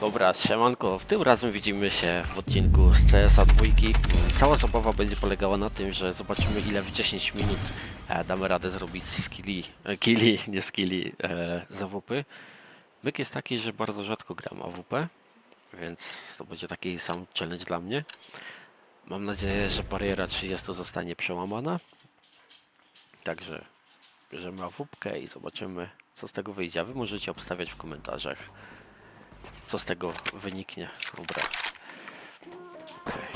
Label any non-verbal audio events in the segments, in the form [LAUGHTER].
Dobra, siemanko, w tym razem widzimy się w odcinku z CSA 2. Cała zabawa będzie polegała na tym, że zobaczymy ile w 10 minut e, damy radę zrobić skilli, e, killi, [LAUGHS] nie skilli, e, z. Myk jest taki, że bardzo rzadko gram AWP, więc to będzie taki sam challenge dla mnie. Mam nadzieję, że bariera 30 zostanie przełamana. Także bierzemy AWP i zobaczymy co z tego wyjdzie. A wy możecie obstawiać w komentarzach co z tego wyniknie. Dobra. Okej.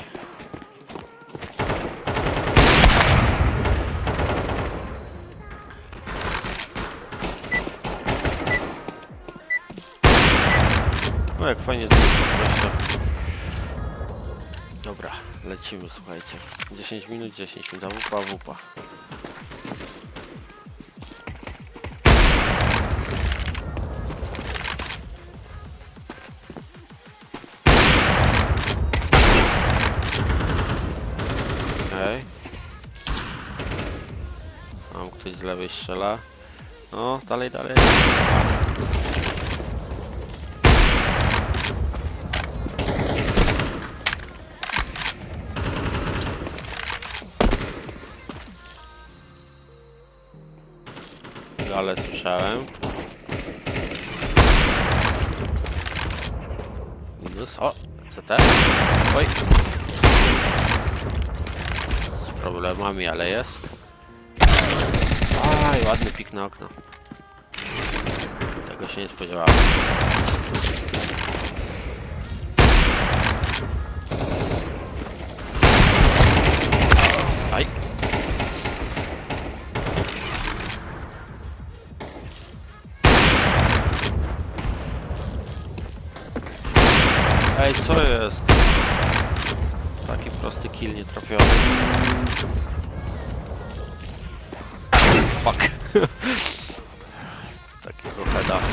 No jak fajnie zrobić Dobra, lecimy, słuchajcie. 10 minut, 10 minut, wupa, wupa. Z lewej strzela. No, dalej, dalej. Ale słyszałem. Minus, o, CT. Oj. Z problemami, ale jest. Aj, ładny pik na okno. Tego się nie spodziewałem. Aj. Ej, co jest? Taki prosty kill nie trafiony. Fuck. [LAUGHS] Takiego heada. [LAUGHS]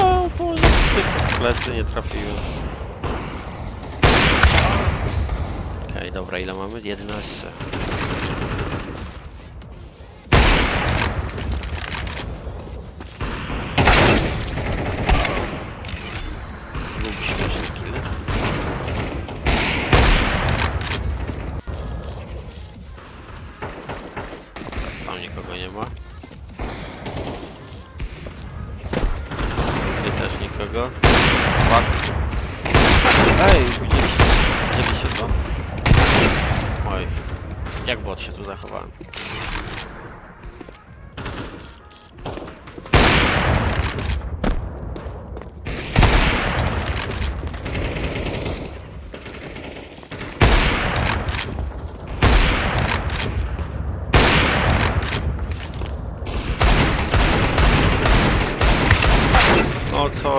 O Boże, tylko w plecy nie trafiłem. Okej, dobra, ile mamy? 11. Tam nikogo nie ma. Tu też nikogo. Fuck. Ej, widzieliście, widzieliście to? Oj, jak bot się tu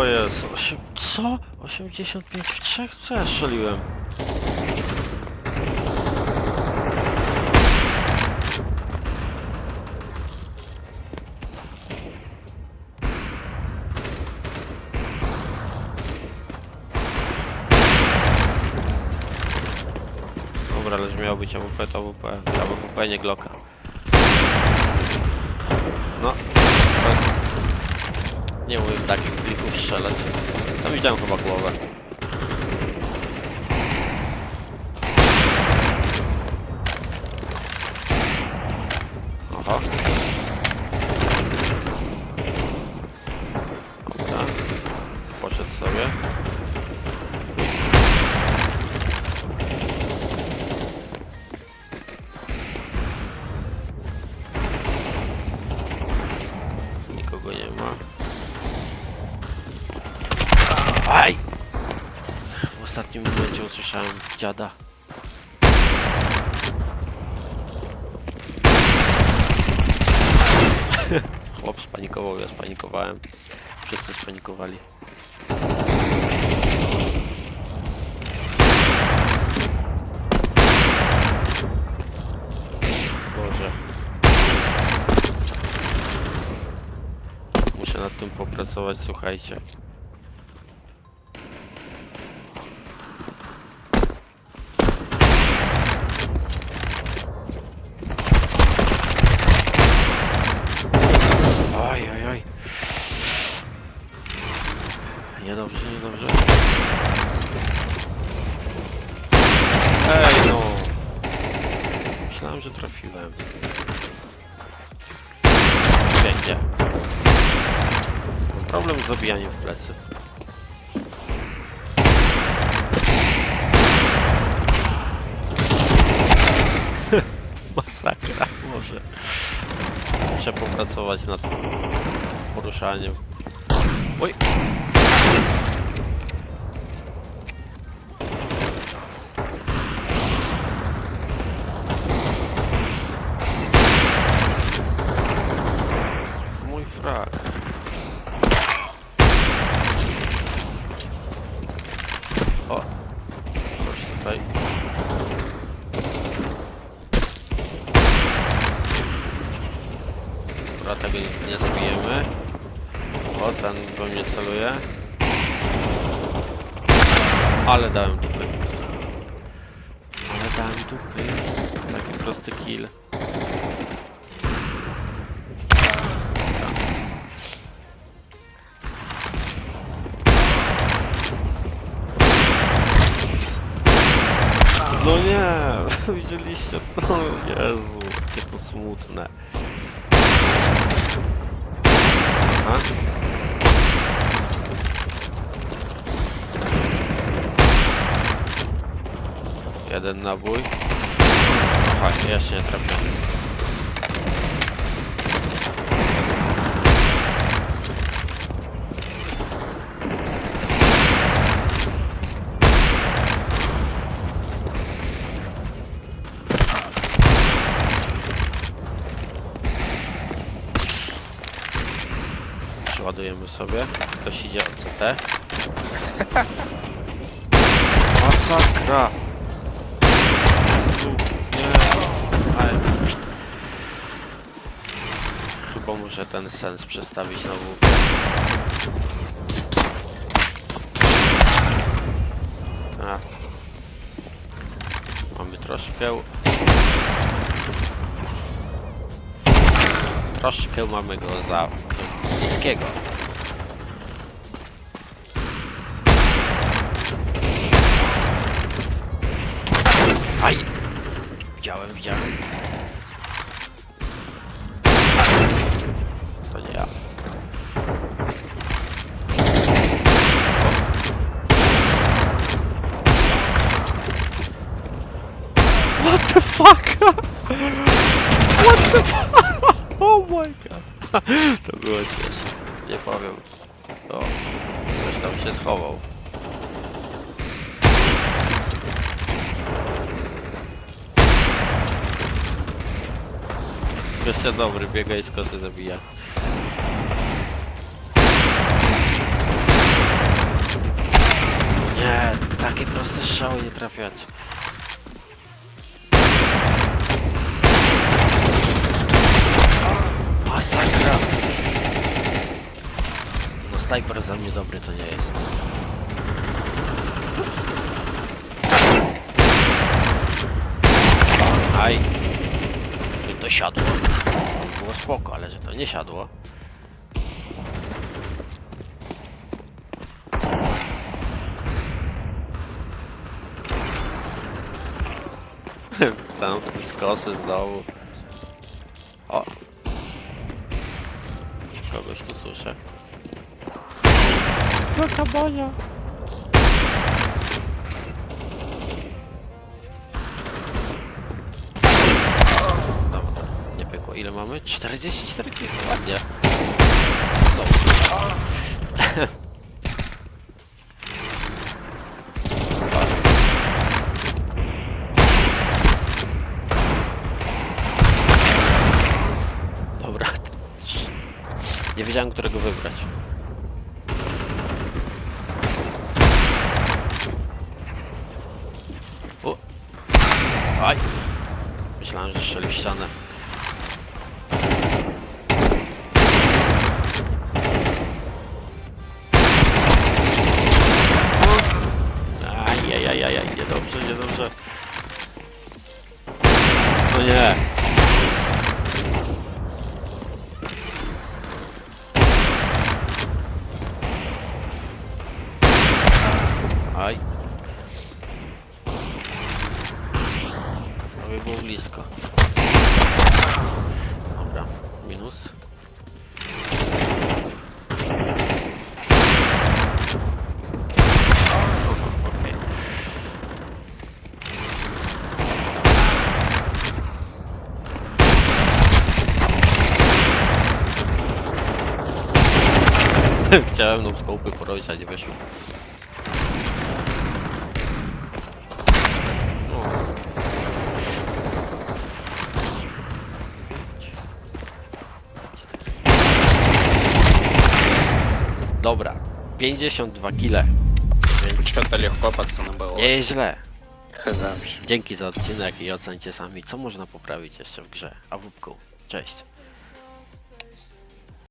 jest? Osiem... Co? 85 w 3? Co ja strzeliłem? Dobra, ale że miało być AWP, to AWP. AWP, nie Glocka. No. Nie umiem takich plików strzelać. Tam widziałem chyba głowę. Momencie usłyszałem dziada. [LAUGHS] Chłop spanikował, ja spanikowałem. Wszyscy spanikowali. Boże. Muszę nad tym popracować, słuchajcie. Myślałem, że trafiłem. Będzie. Problem z zabijaniem w plecy. [LAUGHS] Masakra, może. Muszę popracować nad poruszaniem. Oj! Mój frak. O! Coś tutaj. Dobra, tego nie, nie zabijemy. O, ten we mnie celuje. Ale dałem dupy. Ale dałem dupy. Taki prosty kill. No nie, [LAUGHS] widzieliście to? Jezu, jakie to smutne. Aha. Jeden nabój. Aha, jeszcze nie trafiony. Przeładujemy sobie. Ktoś idzie od CT. [LAUGHS] Masakra! Jezu, nie. Ale... Chyba muszę ten sens przestawić na. A. Mamy troszkę... Troszkę mamy go za niskiego. Aj! What the fuck? What the fuck? Oh my god. To było śmieszne. Nie powiem. O, ktoś tam się schował. Gościa dobry, biega i z kosy zabija. Nie, takie proste strzały nie trafiać. Masakra! No snajper za mnie dobry to nie jest. Aj. I to siadło. Było spoko, ale że to nie siadło. [LAUGHS] Tam z kosy z dołu. O. Kogoś tu słyszę. Jaka. Dobra, nie pykło. Ile mamy? 44 kg, ładnie. Dobrze. Dobra. Nie wiedziałem, którego wybrać. O! Aj! Myślałem, że strzeli w ścianę. Ajajajajaj, niedobrze, niedobrze. No nie. Aj. Prawie było blisko. Dobra, minus. Okej. [LAUGHS] Chciałem no skopy porobić, a nie wyszło. O. Dobra, 52 kile. Więc Что-то легко, пацаны, было. nie jest źle. Хз вообще. Dzięki za odcinek i ocencie sami, co można poprawić jeszcze w grze. A wupku, cześć.